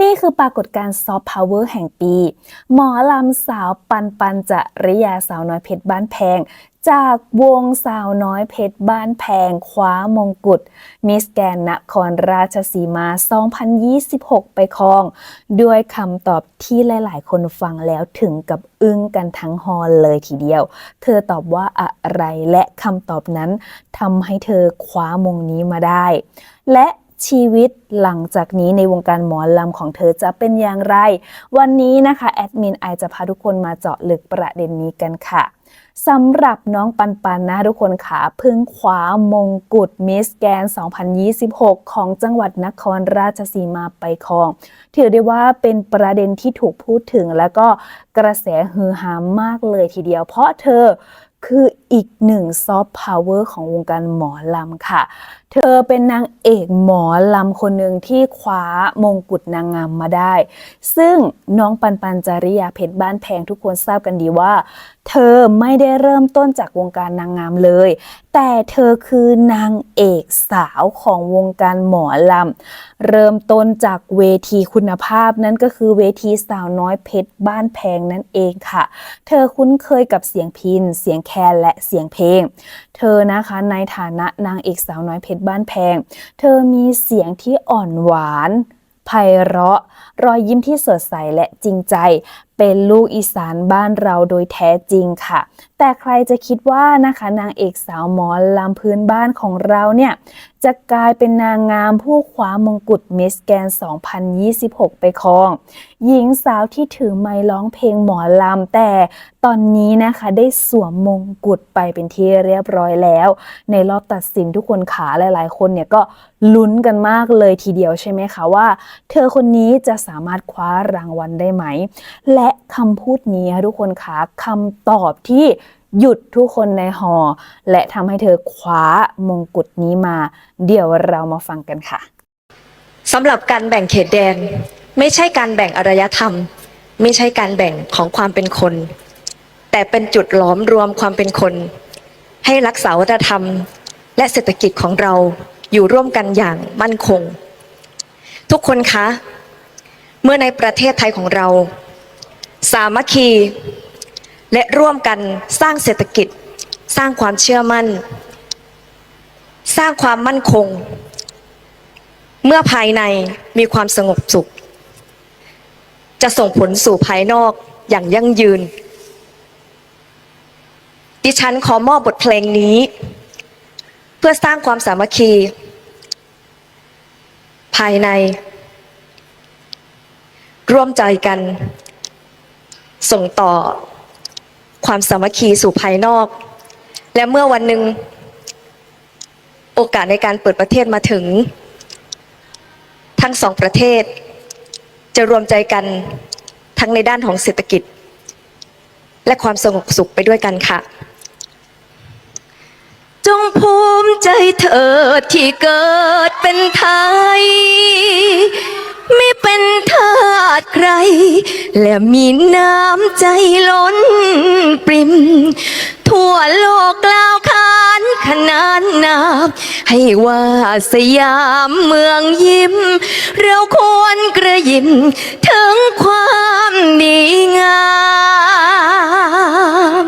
นี่คือปรากฏการณ์ซอฟต์พาวเวอร์แห่งปี หมอลำสาวปันปันจริยาสาวน้อยเพชรบ้านแพง จากวงสาวน้อยเพชรบ้านแพง คว้ามงกุฎมิสแกนนครราชสีมา 2026 ไปครอง ด้วยคำตอบที่หลาย ๆ คนฟังแล้วถึงกับอึ้งกันทั้งฮอลเลยทีเดียว เธอตอบว่าอะไรและคำตอบนั้นทำให้เธอคว้ามงนี้มาได้ และ ชีวิตหลังจากนี้ในวงการหมอลำของเธอจะเป็นอย่างไร วันนี้นะคะแอดมินไอจะพาทุกคนมาเจาะลึกประเด็นนี้กันค่ะ สำหรับน้องปันปันนะทุกคนค่ะเพิ่งคว้ามงกุฎมิสแกน 2026 ของจังหวัดนครราชสีมาไปครอง ถือได้ว่าเป็นประเด็นที่ถูกพูดถึงแล้วก็กระแสฮือฮามากเลยทีเดียว เพราะเธอคืออีกหนึ่งซอฟต์พาวเวอร์ของวงการหมอลำค่ะ เธอเป็นนางเอกหมอลำคนหนึ่งที่คว้ามงกุฎนางงามมาได้ ซึ่งน้องปันปันจริยาเพชรบ้านแพงทุกคนทราบกันดีว่า เธอไม่ได้เริ่มต้นจากวงการนางงามเลย แต่เธอคือนางเอกสาวของวงการหมอลำ เริ่มต้นจากเวทีคุณภาพนั่นก็คือเวทีสาวน้อยเพชรบ้านแพงนั่นเองค่ะ เธอคุ้นเคยกับเสียงพิน เสียงแคนและเสียงเพลง เธอนะคะในฐานะนางเอกสาวน้อยเพชรบ้านแพง เธอมีเสียงที่อ่อนหวานไพเราะ รอยยิ้มที่สดใสและจริงใจ เป็นลูกอีสานบ้านเราโดยแท้จริงค่ะ แต่ใครจะคิดว่านะคะนางเอกสาวหมอลำพื้นบ้านของเราเนี่ยจะกลายเป็นนางงามผู้คว้ามงกุฎมิสแกน 2026 ไปครอง หญิงสาวที่ถือไมค์ร้องเพลงหมอลำ แต่ตอนนี้นะคะได้สวมมงกุฎไปเป็นที่เรียบร้อยแล้ว ในรอบตัดสินทุกคนขาหลาย ๆ คนเนี่ยก็ลุ้นกันมากเลยทีเดียวใช่ไหมคะว่า เธอคนนี้จะสามารถคว้ารางวัลได้ไหม และคำพูดนี้ค่ะทุกคนคะคำตอบที่ หยุดทุกคนในหอ และทำให้เธอคว้ามงกุฎนี้มา เดี๋ยวเรามาฟังกันค่ะสำหรับการแบ่งเขตแดน ไม่ใช่การแบ่งอารยธรรม ไม่ใช่การแบ่งของความเป็นคน แต่เป็นจุดหลอมรวมความเป็นคน ให้รักษาวัฒนธรรม และเศรษฐกิจของเราอยู่ร่วมกันอย่างมั่นคง ทุกคนคะ เมื่อในประเทศไทยของเรา สามัคคี และร่วมกันสร้างเศรษฐกิจ สร้างความเชื่อมั่น สร้างความมั่นคง เมื่อภายในมีความสงบสุข จะส่งผลสู่ภายนอกอย่างยั่งยืน ดิฉันขอมอบบทเพลงนี้ เพื่อสร้างความสามัคคี ภายใน ร่วมใจกัน ส่งต่อ ความสามัคคีสู่ภายนอก และเมื่อวันหนึ่งโอกาสในการเปิดประเทศมาถึง ทั้งสองประเทศ จะรวมใจกันทั้งในด้านของเศรษฐกิจ และความสงบสุขไปด้วยกันค่ะ จงภูมิใจเถิดที่เกิดเป็นไทย และมีน้ำใจล้นปริม ทั่วโลกกล่าวขานขนานนามให้ว่าสยามเมืองยิ้ม เราควรกระยิมถึงความดีงาม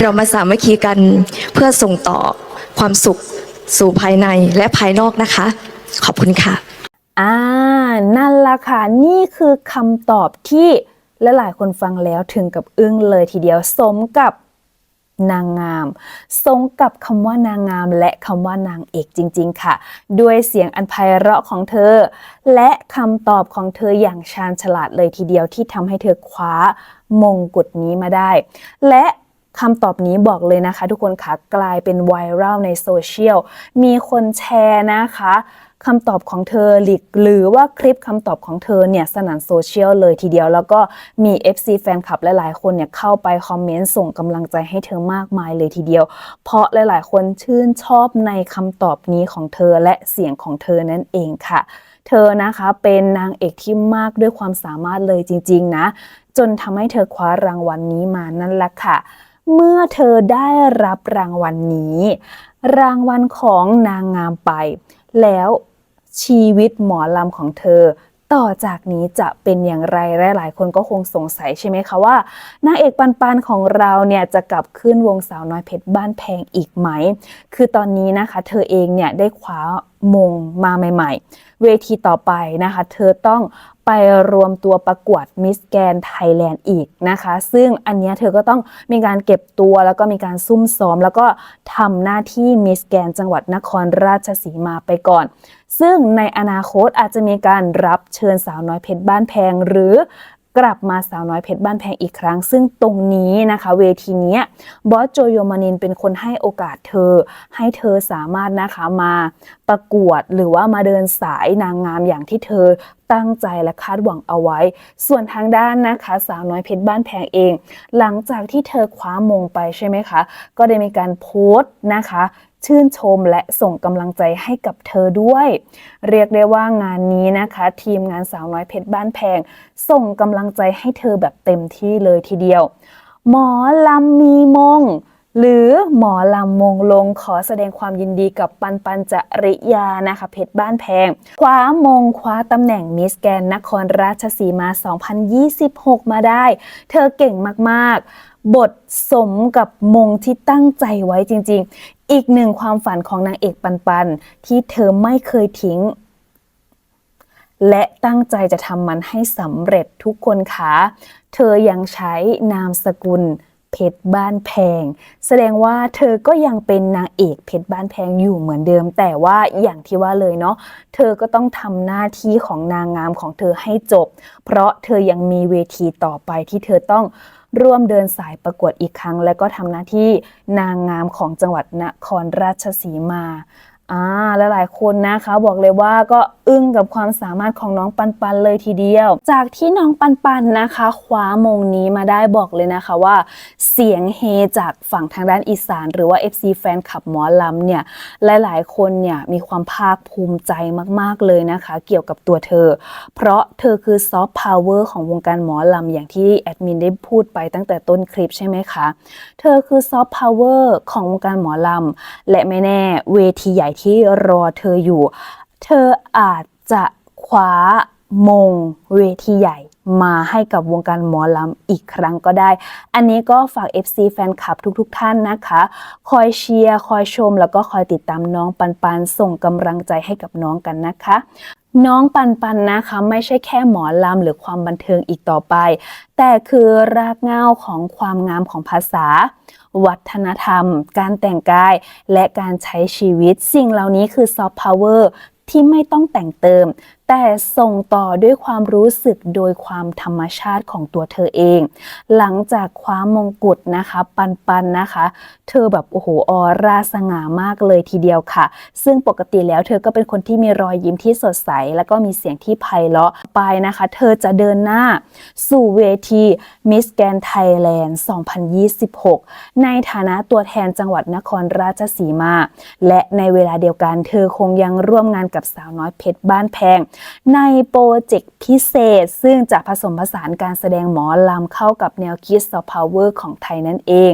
เรามาสามัคคีกันเพื่อส่งต่อความสุขสู่ภายในและภายนอกนะคะ ขอบคุณค่ะ อ่า นั่นละค่ะ นี่คือคำตอบที่และหลายคนฟังแล้วถึงกับอึ้งเลยทีเดียวสมกับนางงามสมกับคำว่านางงาม และคำว่านางเอกจริง ๆ ค่ะ ด้วยเสียงอันไพเราะของเธอ และคำตอบของเธออย่างชาญฉลาดเลยทีเดียวที่ทำให้เธอคว้ามงกุฎนี้มาได้ และคำตอบนี้บอกเลยนะคะ ทุกคนค่ะกลายเป็นไวรัลในโซเชียล มีคนแชร์นะคะ คำตอบของเธอหรือหรือว่าคลิปคำตอบของเธอเนี่ยสนั่นโซเชียลเลยทีเดียว แล้วก็มี FC แฟนคลับหลายๆ คนเนี่ยเข้าไปคอมเมนต์ส่งกำลังใจให้เธอมากมายเลยทีเดียว เพราะหลายๆ คนชื่นชอบในคำตอบนี้ของเธอและเสียงของเธอนั่นเองค่ะ เธอนะคะเป็นนางเอกที่มากด้วยความสามารถเลยจริง ๆ นะ จนทำให้เธอคว้ารางวัลนนี้มานั่นแหละค่ะเมื่อเธอได้รับรางวัลนนี้ รางวัลของนางงามไป แล้ว ชีวิตหมอลำของเธอ ต่อจากนี้จะเป็นอย่างไรและหลายคนก็คงสงสัยใช่ไหมคะว่านางเอกปันปันของเราเนี่ยจะกลับขึ้นวงสาวน้อยเพชรบ้านแพงอีกไหม คือตอนนี้นะคะ เธอเองเนี่ยได้คว้ามงมาใหม่ ๆ เวทีต่อไปนะคะ เธอต้องไปรวมตัวประกวดมิสแกนไทยแลนด์อีกนะคะ ซึ่งอันนี้เธอก็ต้องมีการเก็บตัวแล้วก็มีการซุ่มซ้อม แล้วก็ทำหน้าที่มิสแกนจังหวัดนครราชสีมาไปก่อน ซึ่งในอนาคตอาจจะมีการรับเชิญสาวน้อยเพชรบ้านแพงหรือ กลับมาสาวน้อยเพชรบ้านแพงอีกครั้ง ซึ่งตรงนี้นะคะ เวทีนี้บอสโจโยมานินเป็นคนให้โอกาสเธอ ให้เธอสามารถนะคะมาประกวดหรือว่ามาเดินสายนางงามอย่างที่เธอตั้งใจและคาดหวังเอาไว้ ส่วนทางด้านนะคะ สาวน้อยเพชรบ้านแพงเอง หลังจากที่เธอคว้ามงไปใช่ไหมคะ ก็ได้มีการโพสต์นะคะ ชื่นชมและส่งกำลังใจให้กับเธอด้วย เรียกได้ว่างานนี้นะคะ ทีมงานสาวน้อยเพชรบ้านแพง ส่งกำลังใจให้เธอแบบเต็มที่เลยทีเดียว หมอลำมีมง หรือหมอลำมงลงขอแสดงความยินดีกับปันปันจริยานะคะเพชรบ้านแพงคว้ามงคว้าตำแหน่งมิสแกนนครราชสีมา 2026 มาได้ เธอเก่งมากๆ บทสมกับมงที่ตั้งใจไว้จริง ๆ อีกหนึ่งความฝันของนางเอกปันปัน ที่เธอไม่เคยทิ้งและตั้งใจจะทำมันให้สำเร็จทุกคนคะ เธอยังใช้นามสกุล เพชรบ้านแพง แสดงว่าเธอก็ยังเป็นนางเอกเพชรบ้านแพงอยู่เหมือนเดิม แต่ว่าอย่างที่ว่าเลยเนาะเธอก็ต้องทำหน้าที่ของนางงามของเธอให้จบ เพราะเธอยังมีเวทีต่อไปที่เธอต้องร่วมเดินสายประกวดอีกครั้ง และก็ทำหน้าที่นางงามของจังหวัดนครราชสีมา อ่าและหลายคนนะคะบอกเลยว่าก็อึ้งกับความสามารถของน้องปันปันเลยทีเดียว จากที่น้องปันปันนะคะคว้ามงนี้มาได้บอกเลยนะคะว่า เสียงเฮจากฝั่งทางด้านอีสาน หรือว่า FC แฟนคลับหมอลำเนี่ยหลายๆคนเนี่ยมีความภาคภูมิใจมากๆเลยนะคะ เกี่ยวกับตัวเธอ เพราะเธอคือซอฟต์พาวเวอร์ของวงการหมอลำอย่างที่แอดมินได้พูดไปตั้งแต่ต้นคลิปใช่ไหมคะ เธอคือซอฟต์พาวเวอร์ของวงการหมอลำและไม่แน่เวทีใหญ่ที่รอเธออยู่ เธออาจจะคว้า มงเวทีใหญ่มาให้กับวงการหมอลำอีกครั้งก็ได้ อันนี้ก็ฝาก FC แฟนคลับทุกๆทท่านนะคะ คอยเชียร์คอยชม แล้วก็คอยติดตามน้องปันปันส่งกำลังใจให้กับน้องกันนะคะ น้องปันปันนะคะไม่ใช่แค่หมอลำหรือความบันเทิงอีกต่อไป แต่คือรากเหง้าของความงามของภาษาวัฒนธรรม การแต่งกาย และการใช้ชีวิต สิ่งเหล่านี้คือซอฟต์พาวเวอร์ที่ไม่ต้องแต่งเติม แต่ส่งต่อด้วยความรู้สึกโดยความธรรมชาติของตัวเธอเอง หลังจากคว้ามงกุฎนะคะ ปันปันนะคะ เธอแบบโอ้โหออร่าสง่ามากเลยทีเดียวค่ะ ซึ่งปกติแล้วเธอก็เป็นคนที่มีรอยยิ้มที่สดใส แล้วก็มีเสียงที่ไพเราะไปนะคะ เธอจะเดินหน้าสู่เวที Miss Grand Thailand 2026 ในฐานะตัวแทนจังหวัดนครราชสีมา และในเวลาเดียวกันเธอคงยังร่วมงานกับสาวน้อยเพชรบ้านแพงในโปรเจกต์พิเศษ ซึ่งจะผสมผสานการแสดงหมอลำเข้ากับแนวคิดซอฟต์พาวเวอร์ของไทยนั่นเอง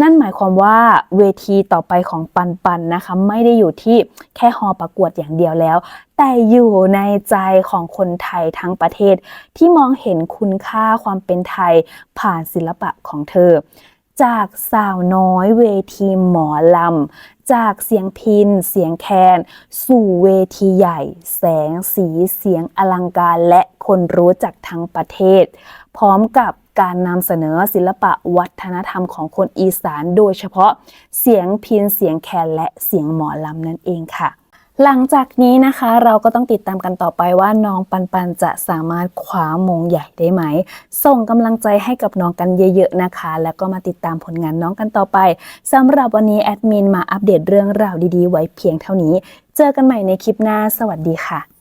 นั่นหมายความว่าเวทีต่อไปของปันปันนะคะ ไม่ได้อยู่ที่แค่ฮอประกวดอย่างเดียวแล้ว แต่อยู่ในใจของคนไทยทั้งประเทศ ที่มองเห็นคุณค่าความเป็นไทยผ่านศิลปะของเธอ จากสาวน้อยเวทีหมอลำ จากเสียงพิน เสียงแคน สู่เวทีใหญ่ แสงสีเสียงอลังการและคนรู้จักทั้งประเทศ พร้อมกับการนำเสนอศิลปะวัฒนธรรมของคนอีสาน โดยเฉพาะเสียงพินเสียงแคนและเสียงหมอลำนั่นเองค่ะ หลังจากนี้นะคะเราก็ต้องติดตามกันต่อไปว่าน้องปันปันจะสามารถคว้ามงใหญ่ได้ไหม ส่งกำลังใจให้กับน้องกันเยอะๆนะคะ แล้วก็มาติดตามผลงานน้องกันต่อไปสำหรับวันนี้แอดมินมาอัปเดตเรื่องราวดีๆ ไว้เพียงเท่านี้ เจอกันใหม่ในคลิปหน้า สวัสดีค่ะ